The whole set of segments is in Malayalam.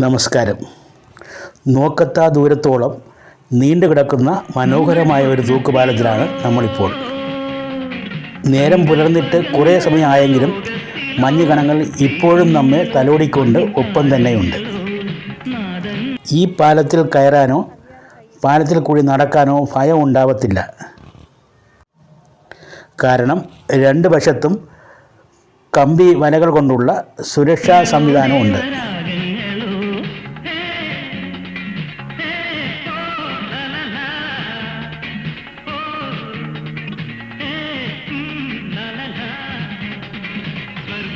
നമസ്കാരം. നോക്കത്താ ദൂരത്തോളം നീണ്ടു കിടക്കുന്ന മനോഹരമായ ഒരു തൂക്കുപാലത്തിലാണ് നമ്മളിപ്പോൾ. നേരം പുലർന്നിട്ട് കുറേ സമയമായെങ്കിലും മഞ്ഞ് കണങ്ങൾ ഇപ്പോഴും നമ്മെ തലോടിക്കൊണ്ട് ഒപ്പം തന്നെയുണ്ട്. ഈ പാലത്തിൽ കയറാനോ പാലത്തിൽ കൂടി നടക്കാനോ ഭയം ഉണ്ടാവത്തില്ല. കാരണം രണ്ട് വശത്തും കമ്പി വനകൾ കൊണ്ടുള്ള സുരക്ഷാ സംവിധാനമുണ്ട്.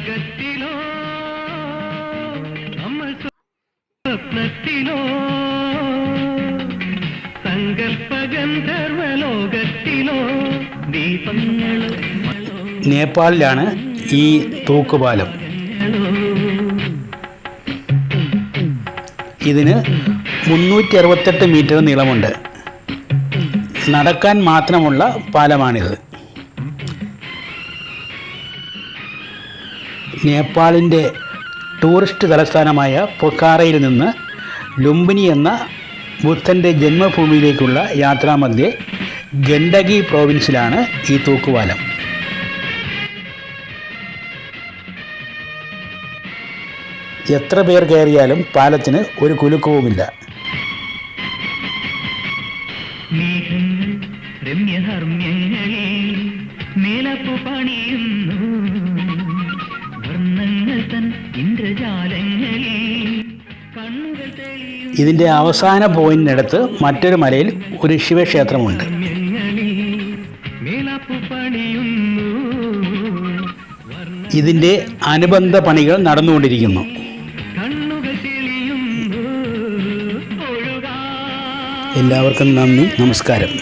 സ്വർഗത്തിലോ നമ്മൾ സ്വപ്നത്തിലോ സങ്കൽപ്പ ഗന്ധർവലോകത്തിലോ ദീപങ്ങളോ നേപ്പാളിലാണ് ഈ തൂക്കുപാലം. ഇതിന് മുന്നൂറ്റി അറുപത്തെട്ട് മീറ്റർ നീളമുണ്ട്. നടക്കാൻ മാത്രമുള്ള പാലമാണിത്. നേപ്പാളിന്റെ ടൂറിസ്റ്റ് തലസ്ഥാനമായ പൊക്കാറയിൽ നിന്ന് ലുംബിനി എന്ന ബുദ്ധന്റെ ജന്മഭൂമിയിലേക്കുള്ള യാത്രാമധ്യേ ഗണ്ഡകി പ്രോവിൻസിലാണ് ഈ തൂക്കുപാലം. എത്ര പേർ കയറിയാലും പാലത്തിന് ഒരു കുലുക്കവുമില്ല. മേഘങ്ങൾ മേലപ്പു പണിയുന്നു. തൻ ഇന്ദ്രജാലങ്ങളിൽ കണ്ണുകൾ ഇതിന്റെ അവസാന പോയിന്റിനടുത്ത് മറ്റൊരു മലയിൽ ഒരു ശിവക്ഷേത്രമുണ്ട്. ഇതിന്റെ അനുബന്ധ പണികൾ നടന്നുകൊണ്ടിരിക്കുന്നു. എല്ലാവർക്കും നന്ദി നമസ്കാരം.